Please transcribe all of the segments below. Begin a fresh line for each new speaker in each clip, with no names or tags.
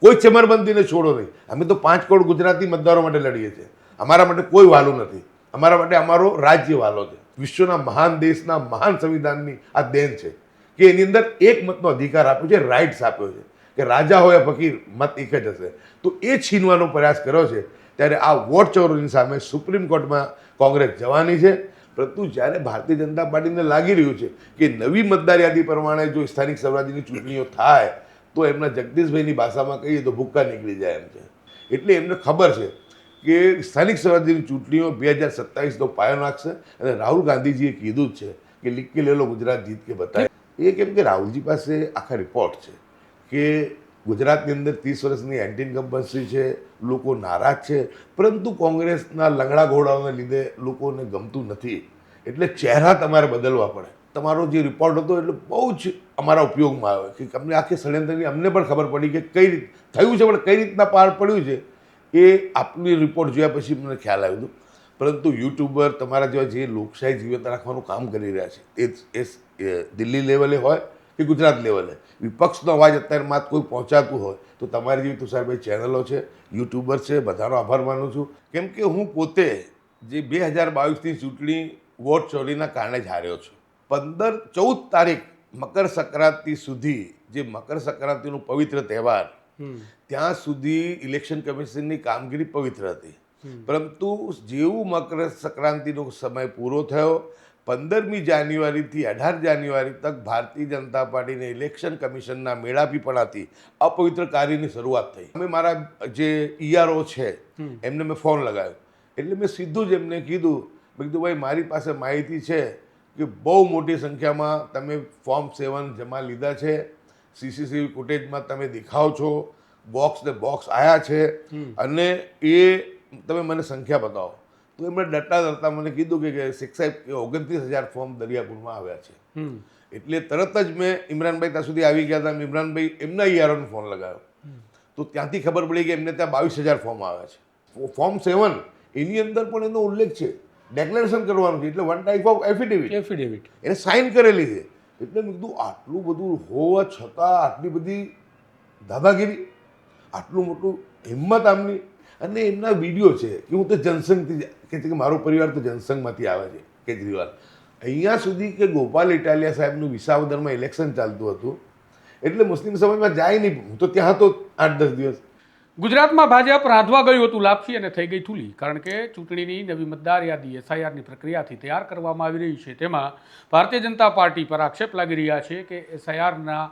કોઈ ચમરબંધીને છોડો નહીં. અમે તો પાંચ કરોડ ગુજરાતી મતદારો માટે લડીએ છીએ. અમારા માટે કોઈ વાલો નથી. અમારા માટે અમારો રાજ્ય વાલો છે. વિશ્વના મહાન દેશના મહાન સંવિધાનની આ દેન છે કે એની અંદર એક મતનો અધિકાર આપ્યો છે રાઇટ્સ આપ્યો છે. કે રાજા હોય, ફકીર, મત એક જ હશે. તો એ છીનવાનો પ્રયાસ કર્યો છે. ત્યારે આ વોટ ચોરોની સામે સુપ્રીમ કોર્ટમાં કોંગ્રેસ જવાની છે. પરંતુ જ્યારે ભારતીય જનતા પાર્ટીને લાગી રહ્યું છે કે નવી મતદાર યાદી પ્રમાણે જો સ્થાનિક સ્વરાજ્યની ચૂંટણીઓ થાય તો એમના જગદીશભાઈની ભાષામાં કહીએ તો ભૂક્કા નીકળી જાય એમ છે. એટલે એમને ખબર છે કે સ્થાનિક સ્વરાજ્યની ચૂંટણીઓ બે હજાર સત્તાવીસનો પાયો નાખશે અને રાહુલ ગાંધીજીએ કીધું જ છે કે લીક લેલો ગુજરાત જીત કે બતાવે એ કેમ કે રાહુલજી પાસે આખા રિપોર્ટ છે કે ગુજરાતની અંદર ત્રીસ વર્ષની એન્ટી ઇન્કમ્બન્સી છે, લોકો નારાજ છે, પરંતુ કોંગ્રેસના લંગડા ઘોડાઓને લીધે લોકોને ગમતું નથી. એટલે ચહેરા તમારે બદલવા પડે. તમારો જે રિપોર્ટ હતો એટલે બહુ જ અમારા ઉપયોગમાં આવે કે અમને આખી ષડયંત્રની અમને પણ ખબર પડી કે કઈ રીત થયું છે, પણ કઈ રીતના પાર પડ્યું છે એ આપની રિપોર્ટ જોયા પછી મને ખ્યાલ આવ્યું હતું. પરંતુ યુટ્યુબર તમારા જેવા જે લોકશાહી જીવંત રાખવાનું કામ કરી રહ્યા છે એ એ દિલ્હી લેવલે હોય કે ગુજરાત લેવલે, વિપક્ષનો અવાજ અત્યારે માત્ર કોઈ પહોંચાતું હોય તો તમારી જેવી તુષારભાઈ ચેનલો છે, યુટ્યુબર છે, બધાનો આભાર માનું છું. કેમ કે હું પોતે જે બે હજાર બાવીસની ચૂંટણી વોટ ચોરીના કારણે જ હાર્યો છું. પંદર ચૌદ તારીખ મકર સંક્રાંતિ સુધી જે મકર સંક્રાંતિનો પવિત્ર તહેવાર ત્યાં સુધી ઇલેક્શન કમિશનની કામગીરી પવિત્ર હતી. પરંતુ જેવું મકર સંક્રાંતિનો સમય પૂરો થયો પંદરમી જાન્યુઆરીથી અઢાર જાન્યુઆરી તક ભારતીય જનતા પાર્ટીને ઇલેક્શન કમિશનના મેળાપીપણાથી અપવિત્ર કાર્યની શરૂઆત થઈ. અમે મારા જે ઈઆરઓ છે એમને મેં ફોન લગાવ્યો. એટલે મેં સીધું જ એમને કીધું મેં કીધું ભાઈ મારી પાસે માહિતી છે કે બહુ મોટી સંખ્યામાં તમે ફોર્મ સેવન જમા લીધા છે સીસીસીવી ફૂટેજમાં તમે દેખાવ છો બોક્સ ને બોક્સ આવ્યા છે અને એ તમે મને સંખ્યા બતાવો. તો એમણે ડટ્ટા ડરતા મને કીધું કે- સિક્સ સાહેબ કે ઓગણત્રીસ હજાર ફોર્મ દરિયાપુરમાં આવ્યા છે. એટલે તરત જ મેં ઇમરાનભાઈ ત્યાં સુધી આવી ગયા હતા ઇમરાનભાઈ એમના ઈઆરઓને ફોન લગાવ્યો. તો ત્યાંથી ખબર પડી કે એમને ત્યાં બાવીસ હજાર ફોર્મ આવ્યા છે. ફોર્મ સેવન એની અંદર પણ એનો ઉલ્લેખ છે. ડેક્લેરેશન કરવાનું છે એટલે one type of affidavit
affidavit
એને સાઇન કરેલી છે. એટલે મેં કીધું આટલું બધું હોવા છતાં આટલી બધી દાદાગીરી આટલું મોટું હિંમત આમની. અને એમના વીડિયો છે કે હું તો જનસંઘથી કે છે કે મારો પરિવાર તો જનસંઘમાંથી આવે છે કેજરીવાલ. અહીંયા સુધી કે ગોપાલ ઇટાલિયા સાહેબનું વિસાવદરમાં ઇલેક્શન ચાલતું હતું એટલે મુસ્લિમ સમાજમાં જાય નહીં હું તો ત્યાં હતો આઠ દસ દિવસ.
ગુજરાતમાં ભાજપ રાંધવા ગયું હતું, લાપસી અને થઈ ગઈ થૂલી. કારણ કે ચૂંટણીની નવી મતદાર યાદી એસઆઈઆરની પ્રક્રિયાથી તૈયાર કરવામાં આવી રહી છે. તેમાં ભારતીય જનતા પાર્ટી પર આક્ષેપ લાગી રહ્યા છે કે એસઆઈઆરના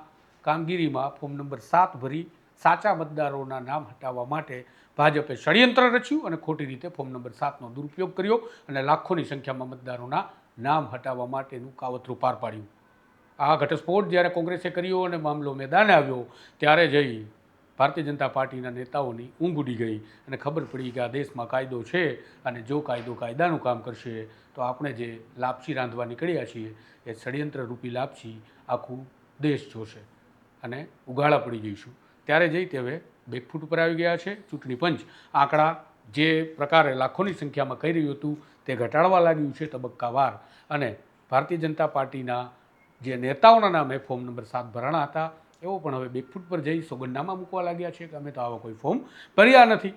કામગીરીમાં ફોર્મ નંબર સાત ભરી સાચા મતદારોના નામ હટાવવા માટે ભાજપે ષડયંત્ર રચ્યું અને ખોટી રીતે ફોર્મ નંબર સાતનો દુરુપયોગ કર્યો અને લાખોની સંખ્યામાં મતદારોના નામ હટાવવા માટેનું કાવતરું પાર પાડ્યું. આ ઘટસ્ફોટ જ્યારે કોંગ્રેસે કર્યો અને મામલો મેદાને આવ્યો, ત્યારે જઈ ભારતીય જનતા પાર્ટીના નેતાઓની ઊંઘ ઉડી ગઈ અને ખબર પડી કે આ દેશમાં કાયદો છે અને જો કાયદો કાયદાનું કામ કરશે તો આપણે જે લાપસી રાંધવા નીકળ્યા છીએ એ ષડયંત્ર રૂપી લાપસી આખું દેશ જોશે અને ઉઘાડા પડી જઈશું. ત્યારે જઈ તે હવે બેકફૂટ ઉપર આવી ગયા છે, ચૂંટણી પંચ. આંકડા જે પ્રકારે લાખોની સંખ્યામાં કહી રહ્યું હતું તે ઘટાડવા લાગ્યું છે તબક્કાવાર. અને ભારતીય જનતા પાર્ટીના જે નેતાઓના નામે ફોર્મ નંબર સાત ભરાણા હતા એવો પણ હવે બેકફૂટ પર જઈ સોગંડામાં મૂકવા લાગ્યા છે કે અમે તો આવા કોઈ ફોર્મ ભર્યા નથી.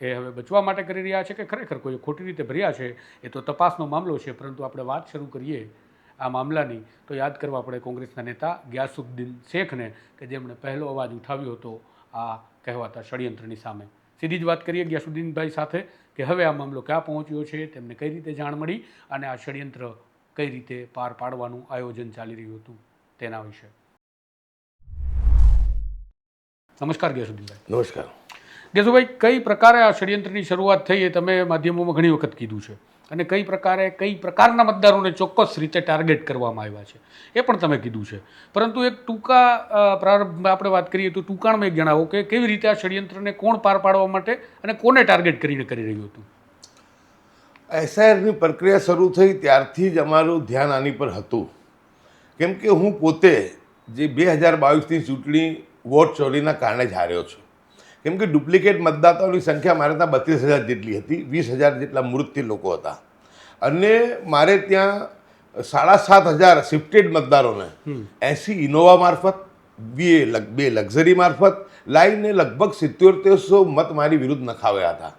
એ હવે બચવા માટે કરી રહ્યા છે કે ખરેખર કોઈ ખોટી રીતે ભર્યા છે એ તો તપાસનો મામલો છે, પરંતુ આપણે વાત શરૂ કરીએ આ મામલાની, તો યાદ કરવા પડે કોંગ્રેસના નેતા ગ્યાસુદ્દીન શેખને કે જેમણે પહેલો અવાજ ઉઠાવ્યો હતો આ કહેવાતા ષડયંત્રની સામે. સીધી જ વાત કરીએ ગ્યાસુદ્દીનભાઈ સાથે કે હવે આ મામલો ક્યાં પહોંચ્યો છે, તેમને કઈ રીતે જાણ મળી અને આ ષડયંત્ર કઈ રીતે પાર પાડવાનું આયોજન ચાલી રહ્યું હતું તેના વિશે. નમસ્કાર ગેસુદ્દીનભાઈ.
નમસ્કાર.
ગેસુભાઈ કઈ પ્રકારે આ ષડયંત્રની શરૂઆત થઈ એ તમે માધ્યમોમાં ઘણી વખત કીધું છે? અને કઈ પ્રકારે કઈ પ્રકારના મતદારોને ચોક્કસ રીતે ટાર્ગેટ કરવામાં આવ્યા છે? એ પણ તમે કીધું છે. પરંતુ એક ટૂંકા પ્રારંભ આપણે વાત કરીએ તો ટૂંકાણમાં એક જણાવો કે કેવી રીતે આ ષડયંત્રને કોણ પાર પાડવા માટે અને કોને ટાર્ગેટ કરીને કરી રહ્યું હતું?
એસઆઈઆરની પ્રક્રિયા શરૂ થઈ ત્યારથી જ અમારું ધ્યાન આની પર હતું. કેમ કે હું પોતે જે બે હજાર બાવીસની ચૂંટણી વોટ ચોરીના કારણે જ હાર્યો છું. કેમ કે ડુપ્લિકેટ મતદાતાઓની સંખ્યા મારે ત્યાં બત્રીસ હજાર જેટલી હતી વીસ હજાર જેટલા મૃત્યુ લોકો હતા. અને મારે ત્યાં સાડા સાત હજાર શિફ્ટેડ મતદારોને એસી ઇનોવા મારફત બે બે લક્ઝરી મારફત લાવીને લગભગ સિત્યોતેરસો મત મારી વિરુદ્ધ નખાવ્યા હતા.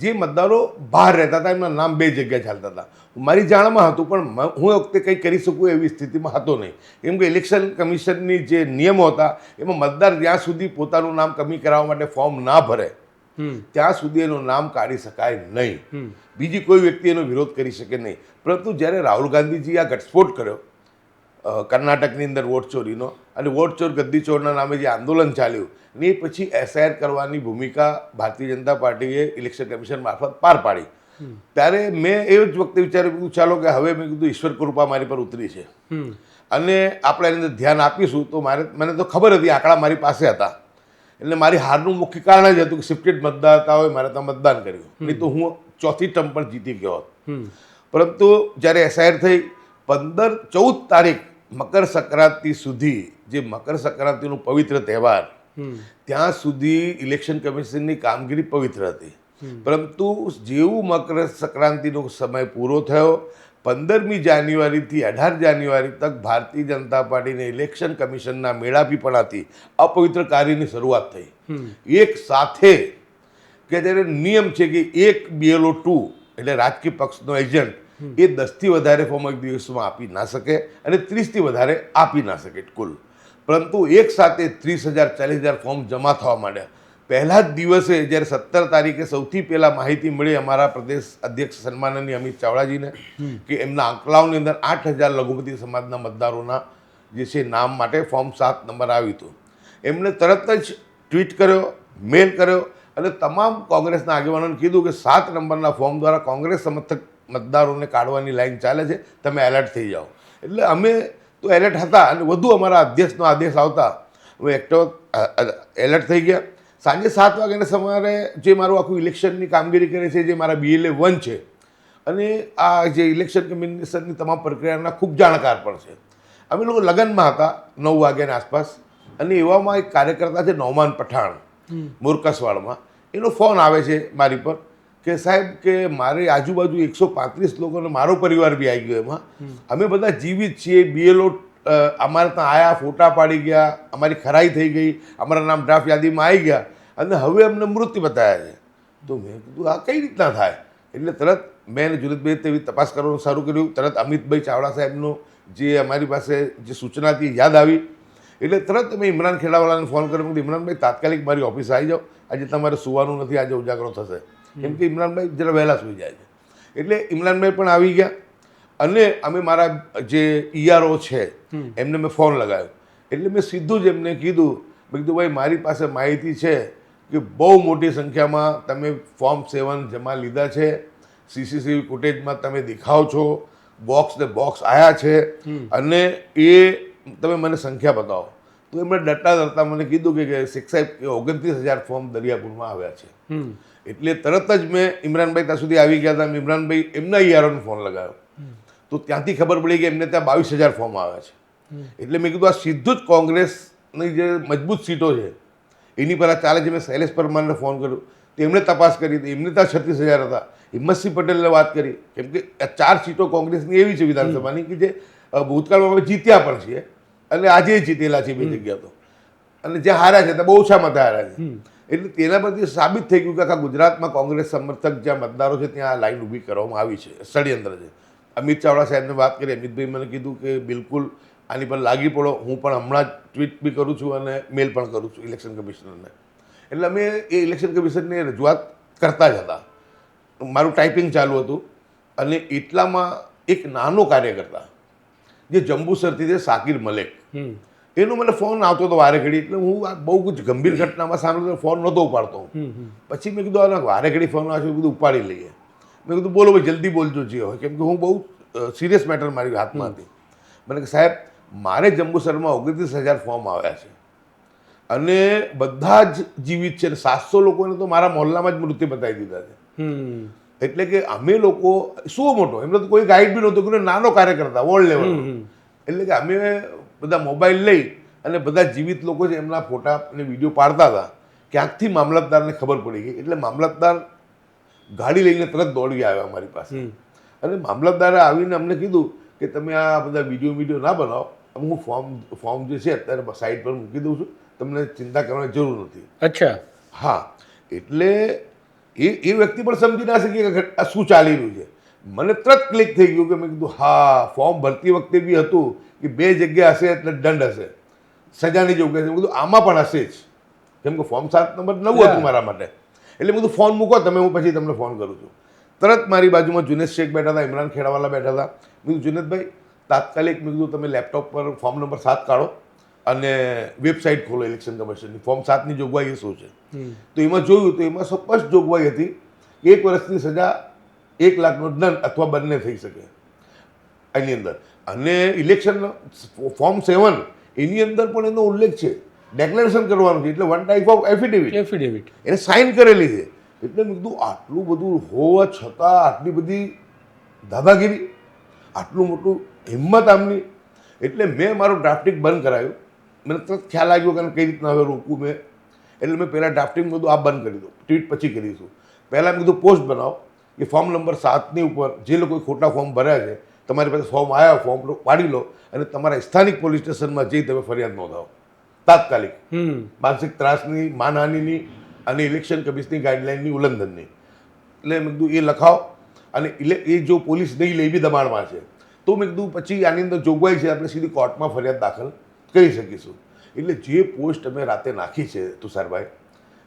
જે મતદારો બહાર રહેતા હતા એમના નામ બે જગ્યાએ ચાલતા હતા. મારી જાણમાં હતું પણ હું એ વખતે કંઈ કરી શકું એવી સ્થિતિમાં હતો નહીં. કેમ કે ઇલેક્શન કમિશનની જે નિયમો હતા એમાં મતદાર જ્યાં સુધી પોતાનું નામ કમી કરાવવા માટે ફોર્મ ના ભરે ત્યાં સુધી એનું નામ કાઢી શકાય નહીં. બીજી કોઈ વ્યક્તિ એનો વિરોધ કરી શકે નહીં. પરંતુ જ્યારે રાહુલ ગાંધીજી આ ઘટસ્ફોટ કર્યો કર્ણાટકની અંદર વોટ ચોરીનો અને વોટ ચોર ગદ્દી ચોરના નામે જે આંદોલન ચાલ્યું ને એ પછી એસઆઈઆર કરવાની ભૂમિકા ભારતીય જનતા પાર્ટીએ ઇલેક્શન કમિશન મારફત પાર પાડી. ત્યારે મેં એ જ વખતે વિચાર્યું ચાલો કે હવે મેં કીધું ઈશ્વર કૃપા મારી પર ઉતરી છે. અને આપણે એની અંદર ધ્યાન આપીશું તો મારે મને તો ખબર હતી આંકડા મારી પાસે હતા. એટલે મારી હારનું મુખ્ય કારણ જ હતું કે શિફ્ટેડ હોય મારે ત્યાં મતદાન કર્યું. નહીં તો હું ચોથી ટર્મ પણ જીતી ગયો હોત. પરંતુ જ્યારે એસઆઈઆર થઈ પંદર ચૌદ તારીખ મકર સંક્રાંતિ સુધી જે મકર સંક્રાંતિનો પવિત્ર તહેવાર ત્યાં સુધી ઇલેક્શન કમિશનની કામગીરી પવિત્ર હતી. પરંતુ જેવું મકર સંક્રાંતિનો સમય પૂરો થયો પંદરમી જાન્યુઆરીથી અઢાર જાન્યુઆરી તક ભારતીય જનતા પાર્ટીને ઇલેક્શન કમિશનના મેળાપીપણાથી અપવિત્ર કાર્યની શરૂઆત થઈ. એક સાથે કે જ્યારે નિયમ છે કે એક બીએલઓ ટુ એટલે રાજકીય પક્ષનો એજન્ટ એ દસથી વધારે ફોર્મ એક દિવસમાં આપી ના શકે અને ત્રીસથી વધારે આપી ના શકે કુલ. પરંતુ એક સાથે ત્રીસ હજાર ચાલીસ હજાર ફોર્મ જમા થવા માંડ્યા. પહેલા જ દિવસે જ્યારે સત્તર તારીખે સૌથી પહેલાં માહિતી મળી અમારા પ્રદેશ અધ્યક્ષ સન્માનની અમિત ચાવડાજીને કે એમના આંકડાઓની અંદર આઠ હજાર લઘુમતી સમાજના મતદારોના જે છે નામ માટે ફોર્મ સાત નંબર આવ્યું હતું. એમણે તરત જ ટ્વીટ કર્યો મેલ કર્યો અને તમામ કોંગ્રેસના આગેવાનોને કીધું કે સાત નંબરના ફોર્મ દ્વારા કોંગ્રેસ સમર્થક મતદારોને કાઢવાની લાઈન ચાલે છે તમે એલર્ટ થઈ જાઓ. એટલે અમે તો એલર્ટ હતા અને વધુ અમારા અધ્યક્ષનો આદેશ આવતા. અમે એકટો એલર્ટ થઈ ગયા. સાંજે સાત વાગ્યાના સવારે જે મારું આખું ઇલેક્શનની કામગીરી કરે છે જે મારા બીએલએ વન છે અને આ જે ઇલેક્શન કમિશનની તમામ પ્રક્રિયાના ખૂબ જાણકાર પણ છે. અમે લોકો લગ્નમાં હતા નવ વાગ્યાની આસપાસ અને એવામાં એક કાર્યકર્તા છે નૌમાન પઠાણ મુરકસવાડમાં. એનો ફોન આવે છે મારી પર. કે સાહેબ કે મારી આજુબાજુ એકસો પાંત્રીસ લોકોને મારો પરિવાર બી આવી ગયો એમાં. અમે બધા જીવિત છીએ. બીએલઓ અમારે ત્યાં આયા, ફોટા પાડી ગયા, અમારી ખરાઈ થઈ ગઈ, અમારા નામ ડ્રાફ્ટ યાદીમાં આવી ગયા અને હવે અમને મૃત્યુ બતાવ્યા છે. તો મેં કીધું, આ કઈ રીતના થાય? એટલે તરત મેં અને જુલિતભાઈ તેવી તપાસ કરવાનું શરૂ કર્યું. તરત અમિતભાઈ ચાવડા સાહેબનું જે અમારી પાસે જે સૂચના હતી યાદ આવી. એટલે તરત મેં ઇમરાન ખેડાવાલાને ફોન કર્યો. ઇમરાનભાઈ, તાત્કાલિક મારી ઓફિસ આવી જાઓ. આજે તમારે સુવાનું નથી. આજે ઉજાગરો થશે. કેમ કે ઇમરાનભાઈ જરા વહેલા સુઈ જાય છે. એટલે ઇમરાનભાઈ પણ આવી ગયા અને અમે મારા જે ઈઆરઓ છે એમને મેં ફોન લગાવ્યો. એટલે મેં સીધું જ એમને કીધું મેં કીધું ભાઈ મારી પાસે માહિતી છે કે બહુ મોટી સંખ્યામાં તમે ફોર્મ સેવન જમા લીધા છે સીસીસીવી ફૂટેજમાં તમે દેખાવ છો બોક્સ ને બોક્સ આવ્યા છે અને એ તમે મને સંખ્યા બતાવો. તો એમણે ડટ્ટા ધરતા મને કીધું કે- સિક્સ સાહેબ કે ઓગણત્રીસ હજાર ફોર્મ દરિયાપુરમાં આવ્યા છે. એટલે તરત જ મેં ઇમરાનભાઈ ત્યાં સુધી આવી ગયા હતા ઇમરાનભાઈ એમના યારોને ફોન લગાવ્યો. તો ત્યાંથી ખબર પડી કે એમને ત્યાં બાવીસ હજાર ફોર્મ આવ્યા છે. એટલે મેં કીધું, આ સીધું જ કોંગ્રેસની જે મજબૂત સીટો છે, એની પર ચાલે છે. મેં શૈલેષ પરમારને ફોન કર્યો. તો એમણે તપાસ કરી હતી. એમને ત્યાં છત્રીસ હજાર હતા. હિંમતસિંહ પટેલને વાત કરી. કેમ કે આ ચાર સીટો કોંગ્રેસની એવી છે વિધાનસભાની કે જે ભૂતકાળમાં અમે જીત્યા પણ છીએ. અને આજે જીતેલા છે બે જગ્યા તો. અને જે હાર્યા છે, તે બહુ ઓછા મતે હાર્યા છે. એટલે તેના પરથી સાબિત થઈ ગયું કે આખા ગુજરાતમાં કોંગ્રેસ સમર્થક જ્યાં મતદારો છે ત્યાં લાઈન ઊભી કરવામાં આવી છે ષડયંત્ર છે. અમિત ચાવડા સાહેબને વાત કરી, અમિતભાઈ મને કીધું કે બિલકુલ આની પર લાગી પડો. હું પણ હમણાં જ ટ્વીટ બી કરું છું અને મેલ પણ કરું છું ઇલેક્શન કમિશનરને એટલે અમે એ ઇલેક્શન કમિશનની રજૂઆત કરતા જ હતા. મારું ટાઈપિંગ ચાલુ હતું અને એટલામાં એક નાનો કાર્યકર્તા, જે જંબુસરથી છે, સાકિર મલેક. એનો મને ફોન આવતો હતો વારે ઘડી. એટલે હું આ બહુ જ ગંભીર ઘટનામાં સામે ફોન નહોતો ઉપાડતો હું. પછી મેં કીધું આ વારે ઘડી ફોન મેં કીધું ઉપાડી લઈએ. મેં કીધું બોલો ભાઈ જલ્દી બોલજો જે હોય. કેમ કે હું બહુ સિરિયસ મેટર મારી હાથમાં હતી મને કે સાહેબ મારે જંબુસરમાં ઓગણત્રીસ હજાર ફોર્મ આવ્યા છે. અને બધા જ જીવિત છે સાતસો લોકોને તો મારા મોહલ્લામાં જ મૃત્યુ બતાવી દીધા છે. એટલે કે અમે લોકો શું મોટો? એમને તો કોઈ ગાઈડ બી નહોતું નાનો કાર્યકર્તા વર્લ્ડ લેવલ એટલે કે અમે બધા મોબાઈલ લઈ અને બધા જીવિત લોકો છે એમના ફોટા અને વીડિયો પાડતા હતા ક્યાંકથી મામલતદારને ખબર પડી ગઈ? એટલે મામલતદાર ગાડી લઈને તરત દોડી આવ્યા અમારી પાસે. અને મામલતદારે આવીને અમને કીધું કે તમે આ બધા વીડિયો વીડિયો ના બનાવો. હું ફોર્મ ફોર્મ જે છે અત્યારે સાઈડ પર મૂકી દઉં છું. તમને ચિંતા કરવાની જરૂર નથી.
અચ્છા.
હા એટલે એ એ વ્યક્તિ પણ સમજી ના શકી કે આ શું ચાલી રહ્યું છે. મને તરત ક્લિક થઈ ગયું કે મેં કીધું હા ફોર્મ ભરતી વખતે બી હતું. કે બે જગ્યા હશે એટલે દંડ હશે. સજાની જોગવાઈ છે. બધું આમાં પણ હશે જ. કેમ કે ફોર્મ સાત નંબર નવું હતું મારા માટે. એટલે બધું ફોન મૂકો તમે હું પછી તમને ફોન કરું છું. તરત મારી બાજુમાં જુનેદ શેખ બેઠા હતા ઇમરાન ખેડાવાલા બેઠા હતા. મેં કીધું જુનેદભાઈ તાત્કાલિક મેં કીધું તમે લેપટોપ પર ફોર્મ નંબર સાત કાઢો અને વેબસાઇટ ખોલો ઇલેક્શન કમિશનની. ફોર્મ સાતની જોગવાઈ શું છે? તો એમાં જોયું તો એમાં સ્પષ્ટ જોગવાઈ હતી એક વર્ષની સજા એક લાખનો દંડ અથવા બંને થઈ શકે. એની અંદર. અને ઇલેક્શન ફોર્મ સેવન એની અંદર પણ એનો ઉલ્લેખ છે. ડેક્લેરેશન કરવાનું છે એટલે one type of affidavit
affidavit
એને સાઇન કરેલી છે. એટલે મેં કીધું આટલું બધું હોવા છતાં આટલી બધી દાદાગીરી આટલું મોટું હિંમત આમની. એટલે મેં મારું ડ્રાફ્ટિંગ બંધ કરાયું. મને તરત ખ્યાલ આવ્યો કે કઈ રીતના હવે રોકવું મેં. એટલે મેં પહેલાં ડ્રાફ્ટિંગ બધું આ બંધ કરી દો. ટ્વીટ પછી કરીશું. પહેલાં મેં કીધું પોસ્ટ બનાવો. કે ફોર્મ નંબર સાતની ઉપર જે લોકોએ ખોટા ફોર્મ ભર્યા છે તમારી પાસે ફોર્મ આવ્યા ફોર્મ પાડી લો અને તમારા સ્થાનિક પોલીસ સ્ટેશનમાં જઈ તમે ફરિયાદ નોંધાવો. તાત્કાલિક.
હમ.
માનસિક ત્રાસની માનહાનિની અને ઇલેક્શન કમિશનની ગાઈડલાઇનની ઉલ્લંઘનની. એટલે મેં કીધું એ લખાવો અને એટલે એ જો પોલીસ નહીં લે એ બી દબાણમાં છે. તો મેં કીધું પછી આની અંદર જોગવાઈ છે આપણે સીધી કોર્ટમાં ફરિયાદ દાખલ કરી શકીશું. એટલે જે પોસ્ટ અમે રાતે નાખી છે તુષારભાઈ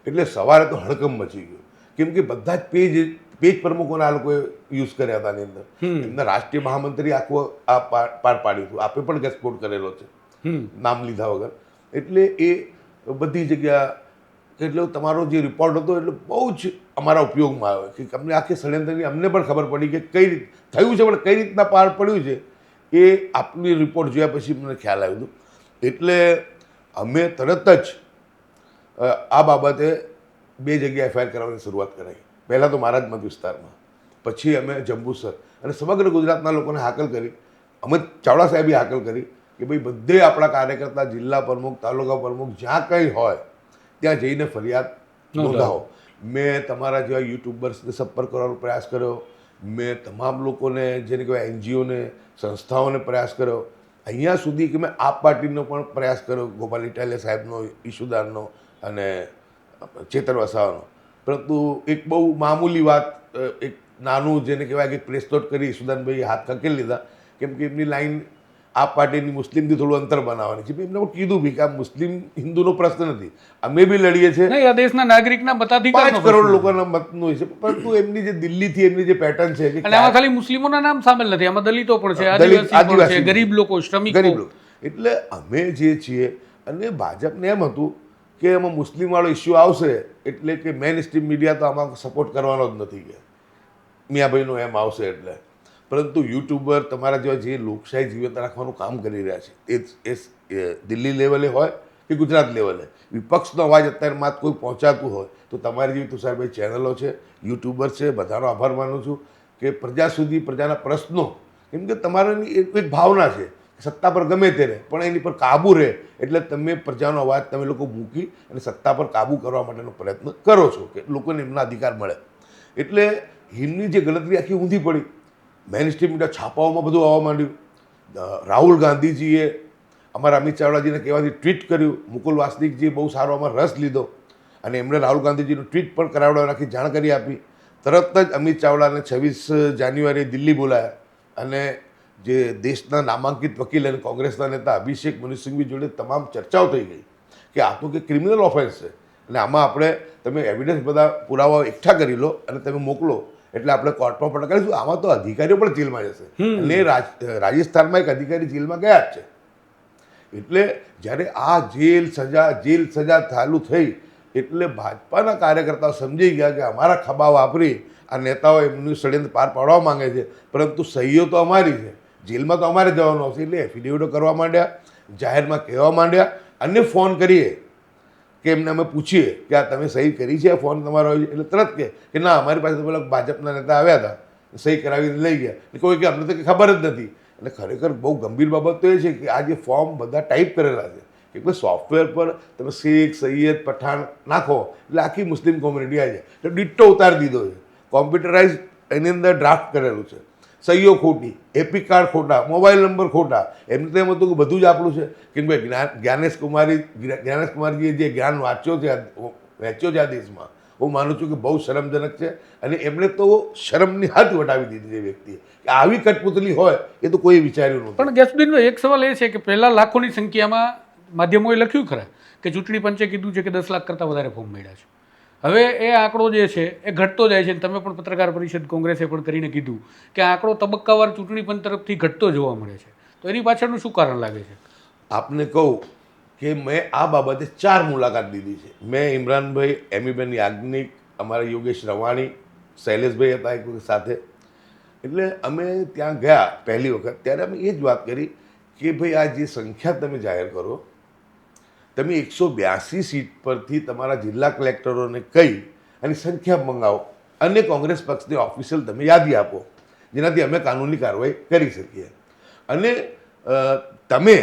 એટલે સવારે તો હડકમ મચી ગયો. કેમ કે બધા જ પેજ પેજ પ્રમુખોને આ લોકોએ યુઝ કર્યા હતા આની અંદર. એમના રાષ્ટ્રીય મહામંત્રી આખું આ પાર પાર પાડ્યું હતું. આપે પણ ગેસ્પોટ કરેલો છે. નામ લીધા વગર. એટલે એ બધી જગ્યા એટલે તમારો જે રિપોર્ટ હતો એટલે બહુ જ અમારા ઉપયોગમાં આવ્યો. કે અમને આખી ષડયંત્રની અમને પણ ખબર પડી કે કઈ રીત થયું છે પણ કઈ રીતના પાર પડ્યું છે એ આપની રિપોર્ટ જોયા પછી મને ખ્યાલ આવ્યું હતું. એટલે અમે તરત જ આ બાબતે બે જગ્યાએ એફઆઈઆર કરવાની શરૂઆત કરાઈ. પહેલાં તો મારા જ મત વિસ્તારમાં. પછી અમે જંબુસર અને સમગ્ર ગુજરાતના લોકોને હાકલ કરી. અમિત ચાવડા સાહેબે હાકલ કરી કે ભાઈ બધે આપણા કાર્યકર્તા જિલ્લા પ્રમુખ તાલુકા પ્રમુખ જ્યાં કંઈ હોય ત્યાં જઈને ફરિયાદ નોંધાવો. મેં તમારા જેવા યુટ્યુબર્સને સંપર્ક કરવાનો પ્રયાસ કર્યો. મેં તમામ લોકોને જેને કહેવાય એનજીઓને સંસ્થાઓને પ્રયાસ કર્યો. અહીંયા સુધી કે મેં આપ પાર્ટીનો પણ પ્રયાસ કર્યો ગોપાલ ઇટાલિયા સાહેબનો ઈશુદારનો અને ચેતન વસાવાનો. પરંતુ એક બહુ મામૂલી વાત એક નાનું જેને કહેવાય કે પ્રેસ કરી ઈશુદાનભાઈ હાથ ખકેલી લીધા કેમ કે એમની લાઈન આ પાર્ટીની મુસ્લિમથી થોડું અંતર બનાવવાની છે. એમને કીધું કે આ મુસ્લિમ હિન્દુનો પ્રશ્ન નથી. અમે બી લડીએ છીએ.
આ દેશના નાગરિકના મતાધિકારનો
પાંચ કરોડ લોકોના મતનું છે. પરંતુ એમની જે દિલ્હીથી એમની જે પેટર્ન છે કે
અને આમાં ખાલી મુસ્લિમોના નામ સામેલ નથી આમાં દલિતો પણ છે આદિવાસી પણ છે
આદિવાસી.
ગરીબ લોકો શ્રમિક.
ગરીબ લોકો. એટલે અમે જે છીએ અને ભાજપને એમ હતું કે એમાં મુસ્લિમ વાળો ઇસ્યુ આવશે એટલે કે મેન સ્ટ્રીમ મીડિયા તો આમાં સપોર્ટ કરવાનો જ નથી કે. મિયાભાઈનો એમ આવશે એટલે. પરંતુ યુટ્યુબર તમારા જેવા જે લોકશાહી જીવંત રાખવાનું કામ કરી રહ્યા છે, એ એ દિલ્હી લેવલે હોય કે ગુજરાત લેવલે? વિપક્ષનો અવાજ અત્યારે માત્ર કોઈ પહોંચાતું હોય તો તમારી જેવી તુષારભાઈ ચેનલો છે, યુટ્યુબર છે, બધાનો આભાર માનું છું કે પ્રજા સુધી પ્રજાના પ્રશ્નો, કેમ કે તમારાની એક ભાવના છે સત્તા પર ગમે તે રહે, પણ એની પર કાબુ રહે, એટલે તમે પ્રજાનો અવાજ તમે લોકો મૂકી અને સત્તા પર કાબુ કરવા માટેનો પ્રયત્ન કરો છો કે લોકોને એમના અધિકાર મળે. એટલે હિમની જે ગણતરી આખી ઊંધી પડી મેન સ્ટ્રીમ મીડિયા છાપાઓમાં બધું આવવા માંડ્યું. રાહુલ ગાંધીજીએ અમારા અમિત ચાવડાજીને કહેવાથી ટ્વીટ કર્યું, મુકુલ વાસનિકજીએ બહુ સારો આમાં રસ લીધો અને એમણે રાહુલ ગાંધીજીનું ટ્વીટ પણ કરાવડાવી નાખી, જાણકારી આપી. તરત જ અમિત ચાવડાને છવ્વીસ જાન્યુઆરીએ દિલ્હી બોલાયા અને જે દેશના નામાંકિત વકીલ અને કોંગ્રેસના નેતા અભિષેક મનુસિંઘવી જોડે તમામ ચર્ચાઓ થઈ ગઈ કે આ તો કે ક્રિમિનલ ઓફેન્સ છે. અને આમાં આપણે તમે એવિડન્સ બધા પુરાવા એકઠા કરી લો અને તમે મોકલો એટલે આપણે કોર્ટમાં પણ કરીશું આમાં તો અધિકારીઓ પણ જેલમાં જશે. અને રાજસ્થાનમાં એક અધિકારી જેલમાં ગયા જ છે. એટલે જ્યારે આ જેલ સજા જેલ સજા ચાલુ થઈ એટલે ભાજપાના કાર્યકર્તાઓ સમજી ગયા કે અમારા ખભા વાપરી આ નેતાઓ એમનું ષડયંત્ર પાર પાડવા માંગે છે. પરંતુ સહીઓ તો અમારી છે. જેલમાં તો અમારે જવાનું આવશે એટલે એફિડેવિટો કરવા માંડ્યા, જાહેરમાં કહેવા માંડ્યા અને ફોન કરીએ કે એમને અમે પૂછીએ કે આ તમે સહી કરી છે ફોન તમારો? એટલે તરત કહે કે ના, અમારી પાસે તો પેલા ભાજપના નેતા આવ્યા હતા, સહી કરાવીને લઈ ગયા. એટલે કોઈ કે અમને તો ખબર જ નથી. એટલે ખરેખર બહુ ગંભીર બાબત તો એ છે કે આ જે ફોર્મ બધા ટાઈપ કરેલા છે, કે કોઈ સોફ્ટવેર પર તમે શીખ, સૈયદ, પઠાણ નાખો, એટલે આખી મુસ્લિમ કોમ્યુનિટી આવી જાય એટલે ડિટ્ટો ઉતારી દીધો છે. કોમ્પ્યુટરાઇઝ એની અંદર ડ્રાફ્ટ કરેલું છે. સહીઓ ખોટી એપી કાર્ડ ખોટા મોબાઈલ નંબર ખોટા. એમને તો એમ હતું કે બધું જ આપણું છે. કેમ કે જ્ઞાનેશ કુમારી જ્ઞાનેશ કુમારજીએ જે જ્ઞાન વાંચ્યો છે વહેંચ્યો છે આ દેશમાં, હું માનું છું કે બહુ શરમજનક છે. અને એમણે તો શરમની હદ વટાવી દીધી છે વ્યક્તિએ. કે આવી કઠપુતલી હોય એ તો કોઈ વિચાર્યું નહોતું.
પણ ગેસબીનનો એક સવાલ એ છે કે પહેલાં લાખોની સંખ્યામાં માધ્યમોએ લખ્યું ખરા કે ચૂંટણી પંચે કીધું છે કે દસ લાખ કરતાં વધારે ફોર્મ મળ્યા છે. હવે એ આંકડો જે છે, એ ઘટતો જાય છે. તમે પણ પત્રકાર પરિષદ કોંગ્રેસે પણ કરીને કીધું કે આંકડો તબક્કાવાર ચૂંટણી પંચ તરફથી ઘટતો જોવા મળે છે. તો એની પાછળનું શું કારણ લાગે છે?
આપને કહું કે મેં આ બાબતે ચાર મુલાકાત લીધી છે. મેં ઇમરાનભાઈ, એમીબેન યાજ્ઞિક, અમારા યોગેશ રવાણી, શૈલેષભાઈ હતા એક સાથે. એટલે અમે ત્યાં ગયા પહેલી વખત. ત્યારે અમે એ જ વાત કરી કે ભાઈ આ જે સંખ્યા તમે જાહેર કરો તમે એકસો બ્યાસી સીટ પરથી તમારા જિલ્લા કલેક્ટરોને કહી અને સંખ્યા મંગાવો. અને કોંગ્રેસ પક્ષની ઓફિશિયલ તમે યાદી આપો, જેનાથી અમે કાનૂની કાર્યવાહી કરી શકીએ. અને તમે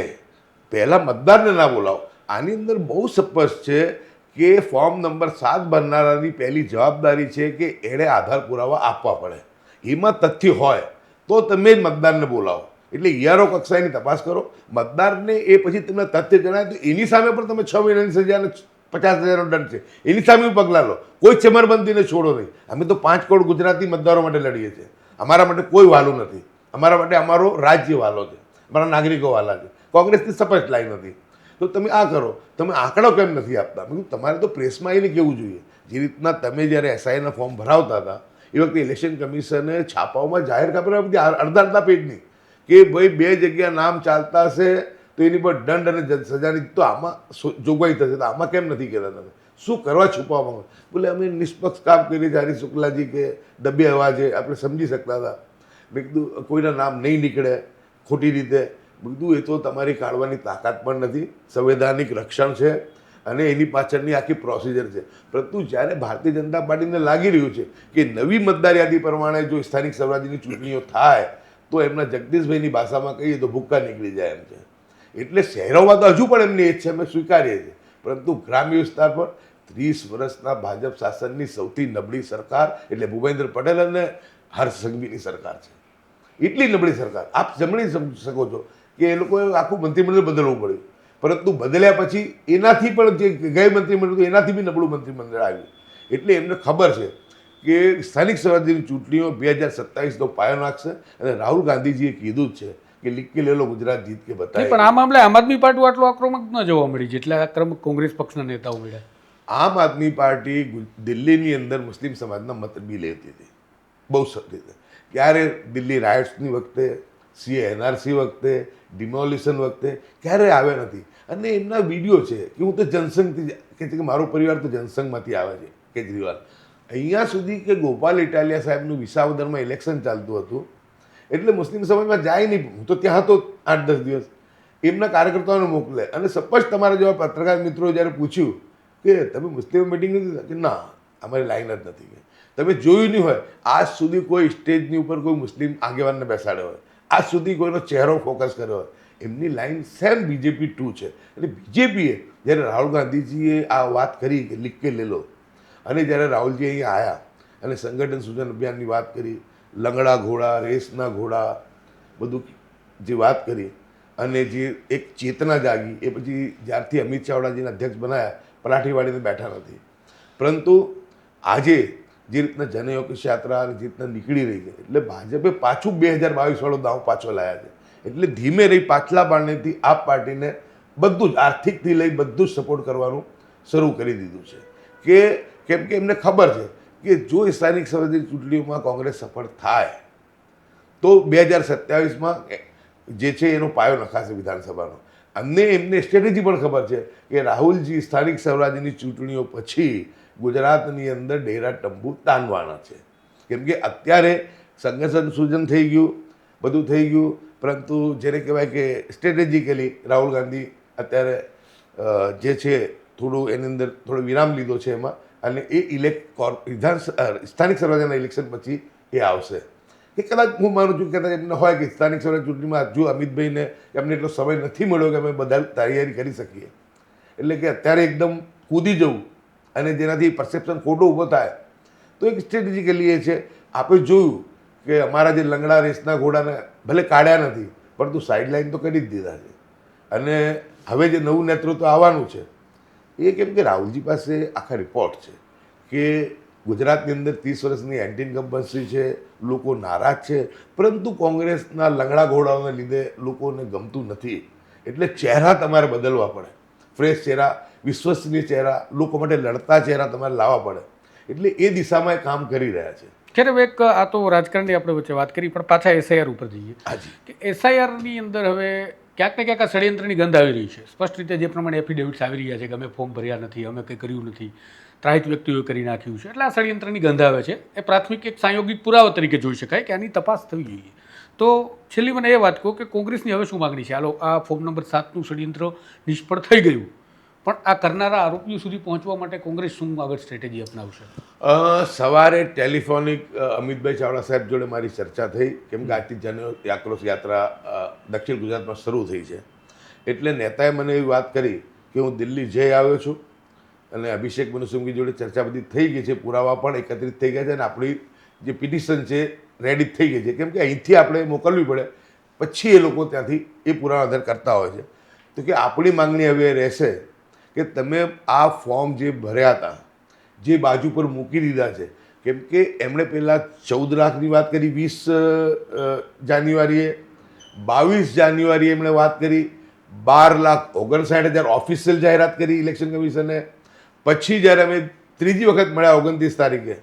પહેલાં મતદારને ના બોલાવો. આની અંદર બહુ સ્પષ્ટ છે કે ફોર્મ નંબર સાત ભરનારાની પહેલી જવાબદારી છે કે એણે આધાર પુરાવા આપવા પડે. એમાં તથ્ય હોય તો તમે જ મતદારને બોલાવો. એટલે ઈઆરઓ કક્ષાએની તપાસ કરો. મતદારને એ પછી તમને તથ્ય જણાય તો એની સામે પણ તમે છ મહિનાની સજા અને પચાસ હજારનો દંડ છે. એની સામે પગલાં લો. કોઈ ચમરબંધીને છોડો નહીં. અમે તો પાંચ કરોડ ગુજરાતી મતદારો માટે લડીએ છીએ. અમારા માટે કોઈ વાલું નથી. અમારા માટે અમારો રાજ્ય વાલો છે. અમારા નાગરિકો વાલા છે. કોંગ્રેસની સપષ્ટ લાઈન નથી તો તમે આ કરો. તમે આંકડો કેમ નથી આપતા? મેં તમારે તો પ્રેસમાં એને કહેવું જોઈએ? જે રીતના તમે જ્યારે એસઆઈના ફોર્મ ભરાવતા હતા, એ વખતે ઇલેક્શન કમિશને છાપાઓમાં જાહેર આપી અડધા અડધા પેજની કે ભાઈ બે જગ્યા નામ ચાલતા હશે તો એની પર દંડ અને સજાની તો આમાં જોગવાઈ થશે. તો આમાં કેમ નથી કહેતા તમે? શું કરવા છુપાવવા માંગો? બોલે, અમે નિષ્પક્ષ કામ કરીએ છીએ હરી શુક્લાજી કે દબે અવાજે. આપણે સમજી શકતા હતા. મેં કીધું, કોઈના નામ નહીં નીકળે ખોટી રીતે. કીધું, એ તો તમારી કાઢવાની તાકાત પણ નથી. સંવૈધાનિક રક્ષણ છે અને એની પાછળની આખી પ્રોસિજર છે. પરંતુ જ્યારે ભારતીય જનતા પાર્ટીને લાગી રહ્યું છે કે નવી મતદાર યાદી પ્રમાણે જો સ્થાનિક સ્વરાજ્યની ચૂંટણીઓ થાય તો એમના જગદીશભાઈની ભાષામાં કહીએ તો ભૂક્કા નીકળી જાય એમ છે. એટલે શહેરોમાં તો હજુ પણ એમની ઈચ્છા અમે સ્વીકારીએ છીએ. પરંતુ ગ્રામ્ય વિસ્તાર પર ત્રીસ વર્ષના ભાજપ શાસનની સૌથી નબળી સરકાર એટલે ભૂપેન્દ્ર પટેલ અને હર્ષ સરકાર છે. એટલી નબળી સરકાર. આપ જમણી સમજી શકો છો કે એ લોકોએ આખું મંત્રીમંડળ બદલવું પડ્યું. પરંતુ બદલ્યા પછી એનાથી પણ જે ગઈ મંત્રીમંડળ હતું, એનાથી બી નબળું મંત્રીમંડળ આવ્યું. એટલે એમને ખબર છે કે સ્થાનિક સ્વરાજ્યની ચૂંટણીઓ બે હજાર સત્તાવીસનો પાયો નાખશે અને રાહુલ ગાંધીજીએ કીધું જ છે કે લીક કે લેલો ગુજરાત જીત કે બતાવે
પણ આ મામલે આમ આદમી પાર્ટી આટલો આક્રમક ન જોવા મળી જેટલા આક્રમક કોંગ્રેસ પક્ષના નેતાઓ મળ્યા.
આમ આદમી પાર્ટી દિલ્હીની અંદર મુસ્લિમ સમાજના મત બી લેતી હતી. બહુ રીતે. ક્યારે દિલ્હી રાયટ્સની વખતે સીએ એનઆરસી વખતે ડિમોલિશન વખતે ક્યારે આવ્યા નથી? અને એમના વીડિયો છે કે હું તો જનસંઘથી કે છે કે મારો પરિવાર તો જનસંઘમાંથી આવે છે કેજરીવાલ. અહીંયા સુધી કે ગોપાલ ઇટાલિયા સાહેબનું વિસાવદરમાં ઇલેક્શન ચાલતું હતું, એટલે મુસ્લિમ સમાજમાં જાય નહીં. હું તો ત્યાં હતો આઠ દસ દિવસ. એમના કાર્યકર્તાઓને મોકલે. અને સપોઝ તમારા જેવા પત્રકાર મિત્રો જ્યારે પૂછ્યું કે તમે મુસ્લિમ મિટિંગ નથી ના, અમારી લાઈન જ નથી તમે જોયું નહીં હોય, આજ સુધી કોઈ સ્ટેજની ઉપર કોઈ મુસ્લિમ આગેવાનને બેસાડ્યો હોય. આજ સુધી કોઈનો ચહેરો ફોકસ કર્યો હોય. એમની લાઈન સેમ બીજેપી ટુ છે. એટલે બીજેપીએ જ્યારે રાહુલ ગાંધીજીએ આ વાત કરી કે લિખ કે લો અને જ્યારે રાહુલજી અહીંયા આવ્યા અને સંગઠન સૂચન અભિયાનની વાત કરી, લંગડા ઘોડા, રેસના ઘોડા, બધું જે વાત કરી અને જે એક ચેતના જાગી, એ પછી જ્યારથી અમિત ચાવડાજીને અધ્યક્ષ બનાવ્યા પલાઠીવાડીને બેઠા નથી. પરંતુ આજે જે રીતના જનયોગેશ યાત્રા જે રીતના નીકળી રહી છે, એટલે ભાજપે પાછું બે હજાર બાવીસ વાળો દાવ પાછો લાયા છે. એટલે ધીમે રહી પાછલા પાણીથી આ પાર્ટીને બધું જ આર્થિકથી લઈ બધું જ સપોર્ટ કરવાનું શરૂ કરી દીધું છે. કે કેમ કે એમને ખબર છે કે જો સ્થાનિક સ્વરાજ્યની ચૂંટણીઓમાં કોંગ્રેસ સફળ થાય, તો બે હજાર સત્યાવીસમાં જે છે એનો પાયો નખાશે વિધાનસભાનો. અને એમને સ્ટ્રેટેજી પણ ખબર છે કે રાહુલજી સ્થાનિક સ્વરાજ્યની ચૂંટણીઓ પછી ગુજરાતની અંદર ડેરા તંબુ તાનવાના છે. કેમ કે અત્યારે સંગઠન સૂજન થઈ ગયું, બધું થઈ ગયું, પરંતુ જેને કહેવાય કે સ્ટ્રેટેજિકલી રાહુલ ગાંધી અત્યારે જે છે થોડું એની અંદર થોડો વિરામ લીધો છે એમાં અને એ ઇલેક્ટ કોર વિધાન સ્થાનિક સ્વરાજ્યના ઇલેક્શન પછી એ આવશે. કે કદાચ હું માનું છું કે કદાચ એમને હોય કે સ્થાનિક સ્વરાજ ચૂંટણીમાં હજુ અમિતભાઈને એમને એટલો સમય નથી મળ્યો કે અમે બધા તૈયારી કરી શકીએ. એટલે કે અત્યારે એકદમ કૂદી જવું અને જેનાથી પરસેપ્શન ખોટો ઊભો થાય, તો એક સ્ટ્રેટેજિકલી એ છે. આપણે જોયું કે અમારા જે લંગડા રેસના ઘોડાને ભલે કાઢ્યા નથી, પરંતુ સાઇડલાઇન તો કરી જ દીધા છે. અને હવે જે નવું નેતૃત્વ આવવાનું છે એ કેમ કે રાહુલજી પાસે આખા રિપોર્ટ છે કે ગુજરાતની અંદર ત્રીસ વર્ષની એન્ટી ઇન્કમ્બન્સી છે લોકો નારાજ છે પરંતુ કોંગ્રેસના લંગડા ઘોડાઓને લીધે લોકોને ગમતું નથી. એટલે ચહેરા તમારે બદલવા પડે. ફ્રેશ ચહેરા વિશ્વસનીય ચહેરા લોકો માટે લડતા ચહેરા તમારે લાવવા પડે. એટલે એ દિશામાં એ કામ કરી રહ્યા છે.
ખેર એક આ તો રાજકારણની આપણે વચ્ચે વાત કરી પણ પાછા એસઆઈઆર ઉપર જઈએ.
હાજી
કે એસઆઈઆરની અંદર હવે ક્યાંક ને ક્યાંક આ ષડયંત્રની ગંધ આવી રહી છે. સ્પષ્ટ રીતે જે પ્રમાણે એફિડેવિટ્સ આવી રહ્યા છે કે અમે ફોર્મ ભર્યા નથી, અમે કંઈ કર્યું નથી, ત્રાહિત વ્યક્તિઓએ કરી નાખ્યું છે. એટલે આ ષડયંત્રની ગંધ આવે છે. એ પ્રાથમિક એક સાંયોગિક પુરાવો તરીકે જોઈ શકાય કે આની તપાસ થવી જોઈએ. તો છેલ્લી મને એ વાત કહો કે કોંગ્રેસની હવે શું માગણી છે? હાલો, આ ફોર્મ નંબર સાતનું ષડયંત્ર નિષ્ફળ થઈ ગયું. પણ આ કરનારા આરોપીઓ સુધી પહોંચવા માટે કોંગ્રેસ શું આગળ સ્ટ્રેટેજી અપનાવશે?
સવારે ટેલિફોનિક અમિતભાઈ ચાવડા સાહેબ જોડે મારી ચર્ચા થઈ કેમ કે આજથી જન આક્રોશ યાત્રા દક્ષિણ ગુજરાતમાં શરૂ થઈ છે. એટલે નેતાએ મને એવી વાત કરી કે હું દિલ્હી જઈ આવ્યો છું અને અભિષેક મનુસિંહજી જોડે ચર્ચા બધી થઈ ગઈ છે પુરાવા પણ એકત્રિત થઈ ગયા છે અને આપણી જે પિટિશન છે રેડી થઈ ગઈ છે. કેમ કે અહીંથી આપણે મોકલવી પડે પછી એ લોકો ત્યાંથી એ પુરાવા આધાર કરતા હોય છે. તો કે આપણી માંગણી હવે એ રહેશે કે તમે આ ફોર્મ જે ભર્યા હતા, જે બાજુ પર મૂકી દીધા છે, કેમ કે એમણે પહેલાં ચૌદ લાખની વાત કરી, વીસ જાન્યુઆરીએ, બાવીસ જાન્યુઆરીએ એમણે વાત કરી, બાર લાખ ઓગણસાઠ હજાર ઓફિશિયલ જાહેરાત કરી ઇલેક્શન કમિશને પછી જ્યારે અમે ત્રીજી વખત મળ્યા ઓગણત્રીસ તારીખે,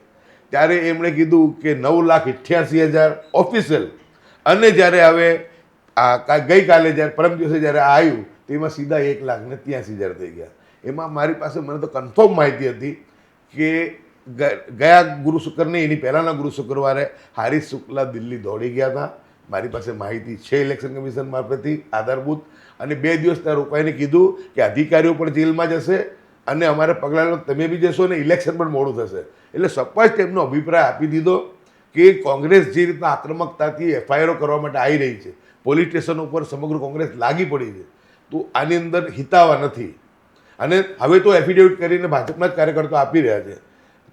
ત્યારે એમણે કીધું કે નવ લાખ અઠ્યાસી હજાર ઓફિશિયલ અને જ્યારે હવે આ ગઈકાલે જ્યારે પરમ દિવસે જ્યારે આવ્યું તેમાં સીધા એક લાખ ને ત્યાંસી હજાર થઈ ગયા. એમાં મારી પાસે મને તો કન્ફર્મ માહિતી હતી કે ગયા ગુરુ શુક્ર એની પહેલાંના ગુરુ શુક્રવારે હારીશ શુક્લા દિલ્હી દોડી ગયા હતા. મારી પાસે માહિતી છે ઇલેક્શન કમિશન મારફતથી આધારભૂત. અને બે દિવસ ત્યાં રોકાઈને કીધું કે અધિકારીઓ પણ જેલમાં જશે અને અમારે પગલાં લો, તમે બી જશો ને ઇલેક્શન પણ મોડું થશે. એટલે સ્પષ્ટ એમનો અભિપ્રાય આપી દીધો કે કોંગ્રેસ જે રીતના આક્રમકતાથી એફઆઈઆરો કરવા માટે આવી રહી છે. પોલીસ સ્ટેશન ઉપર સમગ્ર કોંગ્રેસ લાગી પડી છે. તો આની અંદર હિતાવા નથી. અને હવે તો એફિડેવિટ કરીને ભાજપના જ કાર્યકર્તાઓ આપી રહ્યા છે.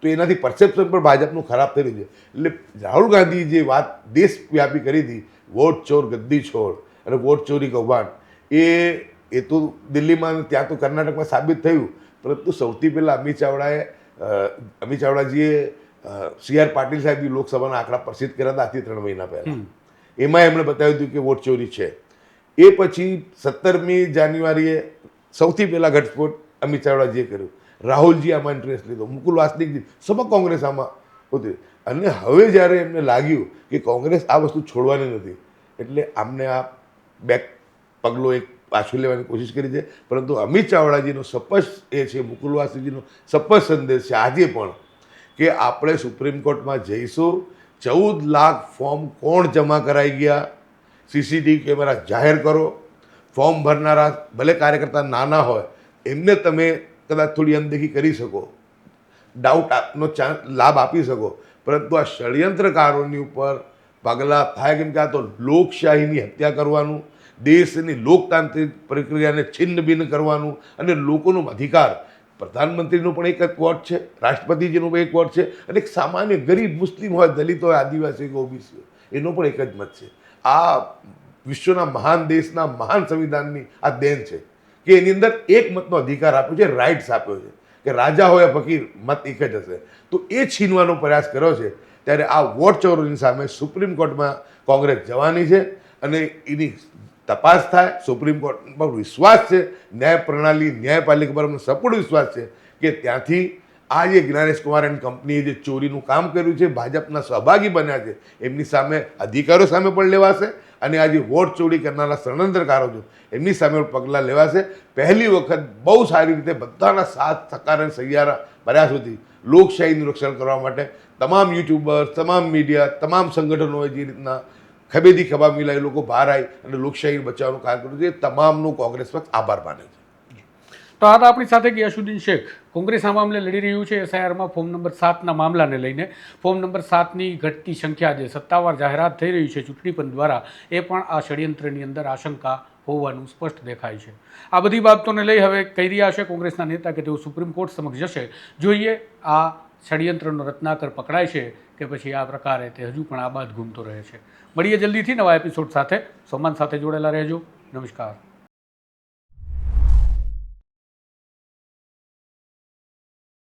તો એનાથી પરસેપ્શન પણ ભાજપનું ખરાબ થઈ રહ્યું છે. એટલે રાહુલ ગાંધી જે વાત દેશવ્યાપી કરી હતી વોટ ચોર ગદ્દી છોડ અને વોટ ચોરી કૌભાંડ એ એ તો દિલ્હીમાં ત્યાં તો કર્ણાટકમાં સાબિત થયું. પરંતુ સૌથી પહેલાં અમિત ચાવડાએ અમિત ચાવડાજીએ સી આર પાટીલ સાહેબની લોકસભાના આંકડા પ્રસિદ્ધ કર્યા હતા આજથી ત્રણ મહિના પહેલાં. એમાં એમણે બતાવ્યું હતું કે વોટ ચોરી છે. એ પછી સત્તરમી જાન્યુઆરીએ સૌથી પહેલાં ઘટસ્ફોટ અમિત ચાવડાજીએ કર્યું, રાહુલજી આમાં ઇન્ટરેસ્ટ લીધો, મુકુલ વાસનિકજી સમગ્ર કોંગ્રેસ આમાં ઉતરી. અને હવે જ્યારે એમને લાગ્યું કે કોંગ્રેસ આ વસ્તુ છોડવાની નથી, એટલે આમને આ બેક પગલો એક પાછું લેવાની કોશિશ કરી છે. પરંતુ અમિત ચાવડાજીનો સપસ એ છે, મુકુલ વાસનિકજીનો સપસ સંદેશ છે આજે પણ કે આપણે સુપ્રીમ કોર્ટમાં જઈશું, ચૌદ લાખ ફોર્મ કોણ જમા કરાઈ ગયા, સીસીટીવી કેમેરા જાહેર કરો ફોર્મ ભરનારા, ભલે કાર્યકર્તા નાના હોય, એમને તમે કદાચ થોડી અનદેખી કરી શકો. ડાઉટ આપનો ચાન્સ લાભ આપી શકો. પરંતુ આ ષડયંત્રકારોની ઉપર પગલાં થાય કેમ કે આ તો લોકશાહીની હત્યા કરવાનું, દેશની લોકતાંત્રિક પ્રક્રિયાને છિન્ન ભિન્ન કરવાનું અને લોકોનો અધિકાર. પ્રધાનમંત્રીનો પણ એક વોટ છે, રાષ્ટ્રપતિજીનો પણ એક વોટ છે અને એક સામાન્ય ગરીબ મુસ્લિમ હોય, દલિત હોય, આદિવાસી કે ઓબીસી એનો પણ એક જ મત છે. આ વિશ્વના મહાન દેશના મહાન સંવિધાનની આ દેન છે કે એની અંદર એક મતનો અધિકાર આપ્યો છે રાઇટ્સ આપ્યો છે. કે રાજા હોય ફકીર મત એક જ હશે. તો એ છીનવાનો પ્રયાસ કર્યો છે, ત્યારે આ વોટ ચોરોની સામે સુપ્રીમ કોર્ટમાં કોંગ્રેસ જવાની છે અને એની તપાસ થાય. સુપ્રીમ કોર્ટ પર વિશ્વાસ છે. ન્યાય પ્રણાલી, ન્યાયપાલિકા પર અમને સપૂર્ણ વિશ્વાસ છે કે ત્યાંથી આ જે જ્ઞાનેશ કુમાર એન્ડ કંપનીએ જે ચોરીનું કામ કર્યું છે, ભાજપના સહભાગી બન્યા છે, એમની સામે અધિકારો સામે પણ લેવાશે. અને આજે વોટ ચોરી કરનારા ષડયંત્રકારો છે એમની સામે પગલાં લેવાશે. પહેલી વખત બહુ સારી રીતે બધાના સાથ સહકાર અને સહિયારા ભર્યા સુધી લોકશાહીનું રક્ષણ કરવા માટે તમામ યુટ્યુબર્સ, તમામ મીડિયા, તમામ સંગઠનોએ જે રીતના ખભેથી ખભા મિલાવી લોકો બહાર આવી અને લોકશાહી બચાવવાનું કાર્ય કર્યું છે તમામનો કોંગ્રેસ પક્ષ આભાર માને છે.
તો આ તો આપણી સાથે ગિયાસુદ્દીન શેખ. કોંગ્રેસ આ મામલે લડી રહ્યું છે. એસઆઈઆરમાં ફોર્મ નંબર સાતના મામલાને લઈને ફોર્મ નંબર સાતની ઘટતી સંખ્યા જે સત્તાવાર જાહેરાત થઈ રહી છે ચૂંટણી પંચ દ્વારા. એ પણ આ ષડયંત્રની અંદર આશંકા હોવાનું સ્પષ્ટ દેખાય છે. આ બધી બાબતોને લઈ હવે કહી રહ્યા છે કોંગ્રેસના નેતા કે તેઓ સુપ્રીમ કોર્ટ સમક્ષ જશે. જોઈએ આ ષડયંત્રનો રત્નાકર પકડાય છે કે પછી આ પ્રકારે તે હજુ પણ આ બાદ ઘૂમતો રહે છે. મળીએ જલ્દીથી નવા એપિસોડ સાથે. સોમાન સાથે જોડેલા રહેજો. નમસ્કાર.